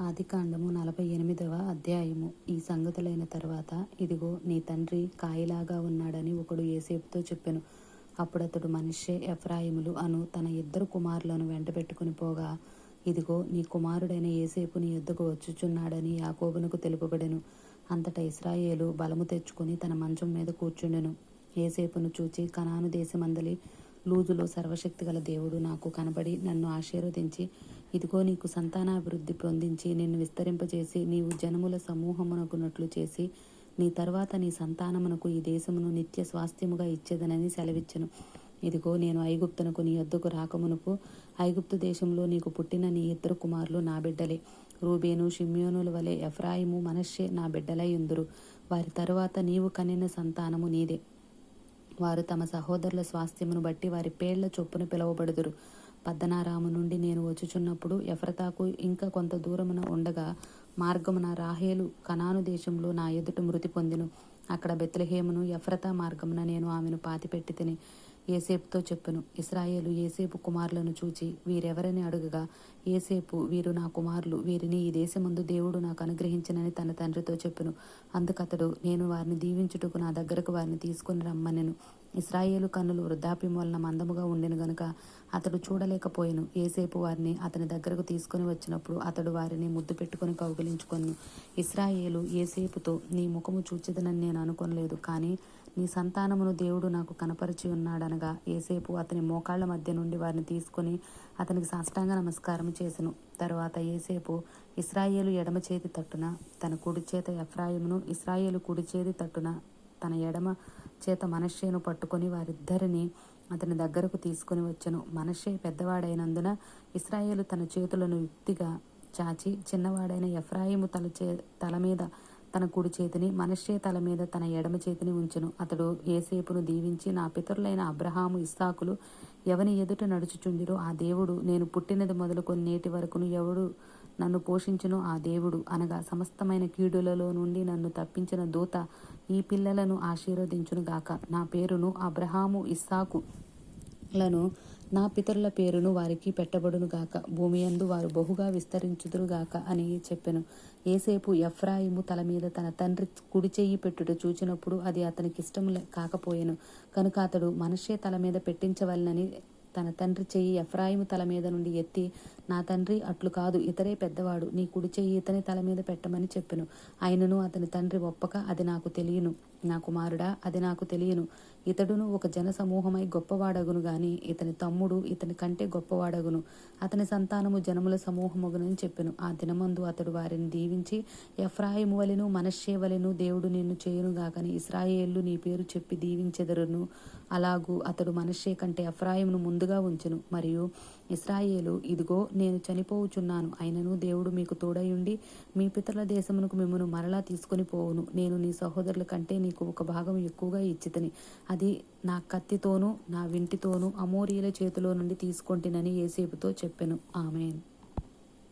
ఆదికాండము నలభై ఎనిమిదవ అధ్యాయము. ఈ సంగతులైన తర్వాత ఇదిగో నీ తండ్రి కాయిలాగా ఉన్నాడని ఒకడు ఏసేపుతో చెప్పెను. అప్పుడతడు మనిషే ఎఫ్రాయిములు అను తన ఇద్దరు కుమారులను వెంటబెట్టుకుని పోగా ఇదిగో నీ కుమారుడైన ఏసేపు నీ యుద్ధకు వచ్చుచున్నాడని యాకోబునకు తెలుపబడెను. అంతటా ఇస్రాయేలు బలము తెచ్చుకుని తన మంచం మీద కూర్చుండెను. ఏసేపును చూచి కనాను దేశమందలి లూజులో సర్వశక్తి గల దేవుడు నాకు కనబడి నన్ను ఆశీర్వదించి ఇదిగో నీకు సంతానాభివృద్ధి పొందించి నిన్ను విస్తరింపజేసి నీవు జనముల సమూహమునకున్నట్లు చేసి నీ తర్వాత నీ సంతానమునకు ఈ దేశమును నిత్య స్వాస్థ్యముగా ఇచ్చేదనని సెలవిచ్చెను. ఇదిగో నేను ఐగుప్తునకు నీ వద్దకు రాకమునకు ఐగుప్తు దేశంలో నీకు పుట్టిన నీ ఇద్దరు కుమారులు నా బిడ్డలే. రూబేను షిమ్యోనుల వలె ఎఫ్రాయిము మనష్షే నా బిడ్డలై ఉందురు. వారి తరువాత నీవు కనిన సంతానము నీదే. వారు తమ సహోదరుల స్వాస్థ్యమును బట్టి వారి పేళ్ళ చొప్పున పిలువబడుదురు. పద్దనారాము నుండి నేను వచ్చుచున్నప్పుడు ఎఫ్రతాకు ఇంకా కొంత దూరమున ఉండగా మార్గమున రాహేలు కనాను దేశంలో నా ఎదుట మృతి పొందిను. అక్కడ బెత్లహేమును ఎఫ్రతా మార్గమున నేను ఆమెను పాతిపెట్టి తిని ఏసేపుతో చెప్పెను. ఇస్రాయేలు ఏసేపు కుమారులను చూచి వీరెవరని అడుగగా ఏసేపు వీరు నా కుమారులు వీరిని ఈ దేశమందు దేవుడు నాకు అనుగ్రహించనని తన తండ్రితో చెప్పెను. అందుకతడు నేను వారిని దీవించుటకు నా దగ్గరకు వారిని తీసుకుని రమ్మనెను. ఇస్రాయేలు కన్నులు వృద్ధాప్యం వలన మందముగా ఉండెను గనుక అతడు చూడలేకపోయాను. ఏసేపు వారిని అతని దగ్గరకు తీసుకుని వచ్చినప్పుడు అతడు వారిని ముద్దు పెట్టుకుని కౌగిలించుకొను ఇస్రాయేలు ఏసేపుతో నీ ముఖము చూచిదనని నేను అనుకోనలేదు. కానీ నీ సంతానమును దేవుడు నాకు కనపరిచి ఉన్నాడనగా ఏసేపు అతని మోకాళ్ళ మధ్య నుండి వారిని తీసుకొని అతనికి సాష్టాంగ నమస్కారం చేసెను. తరువాత ఏసేపు ఇస్రాయేలు ఎడమ చేతి తట్టున తన కుడి చేత ఎఫ్రాయిమును ఇస్రాయేలు కుడి చేతి తట్టున తన ఎడమ చేత మనశ్శేను పట్టుకొని వారిద్దరిని అతని దగ్గరకు తీసుకుని వచ్చెను. మనషే పెద్దవాడైనందున ఇస్రాయేలు తన చేతులను యుక్తిగా చాచి చిన్నవాడైన ఎఫ్రాయిము తల చే తల మీద తన కుడి చేతిని మనశ్శే తల మీద తన ఎడమ చేతిని ఉంచెను. అతడు ఏసేపును దీవించి నా పితరులైన అబ్రహాము ఇస్సాకులు ఎవని ఎదుట నడుచుచుండిరో ఆ దేవుడు నేను పుట్టినది మొదలుకొని నేటి వరకును ఎవడు నన్ను పోషించును? ఆ దేవుడు అనగా సమస్తమైన కీడులలో నుండి నన్ను తప్పించిన దూత ఈ పిల్లలను ఆశీర్వదించునుగాక. నా పేరును అబ్రహాము ఇస్సాకు. లను నా పితరుల పేరును వారికి పెట్టబడును గాక. భూమి యందు వారు బహుగా విస్తరించుదురు గాక అని చెప్పెను. ఏసేపు ఎఫ్రాయిము తల మీద తన తండ్రి కుడి చెయ్యి పెట్టుట చూచినప్పుడు అది అతనికి ఇష్టం కాకపోయెను. కనుక అతడు మనషే తల మీద పెట్టించవలనని తన తండ్రి చెయ్యి ఎఫ్రాయిము తల మీద నుండి ఎత్తి నా తండ్రి అట్లు కాదు ఇతరే పెద్దవాడు నీ కుడి చెయ్యి ఇతని తల మీద పెట్టమని చెప్పెను. ఆయనను అతని తండ్రి ఒప్పక అది నాకు తెలియను. నా కుమారుడా అది నాకు తెలియను. ఇతడును ఒక జన సమూహమై గొప్పవాడగును గాని ఇతని తమ్ముడు ఇతని కంటే గొప్పవాడగును. అతని సంతానము జనముల సమూహమగునని చెప్పెను. ఆ దినమందు అతడు వారిని దీవించి ఎఫ్రాయిము వలెను మనశ్శే వలెను దేవుడు నిన్ను చేయునుగాకని ఇస్రాయేళ్ళు నీ పేరు చెప్పి దీవించెదరును. అలాగూ అతడు మనశ్శే కంటే ఎఫ్రాయిమును ముందుగా ఉంచెను. మరియు ఇస్రాయేలు ఇదిగో నేను చనిపోవుచున్నాను. అయినను దేవుడు మీకు తోడయుండి మీ పితరుల దేశమునకు మిమ్మను మరలా తీసుకొని పోవును. నేను నీ సహోదరుల కంటే నీ నీకు ఒక భాగం ఎక్కువగా ఇచ్చితని అది నా కత్తితోనూ నా వింటితోనూ అమోరియల చేతిలో నుండి తీసుకొంటినని ఏసేపుతో చెప్పెను. ఆమెన్.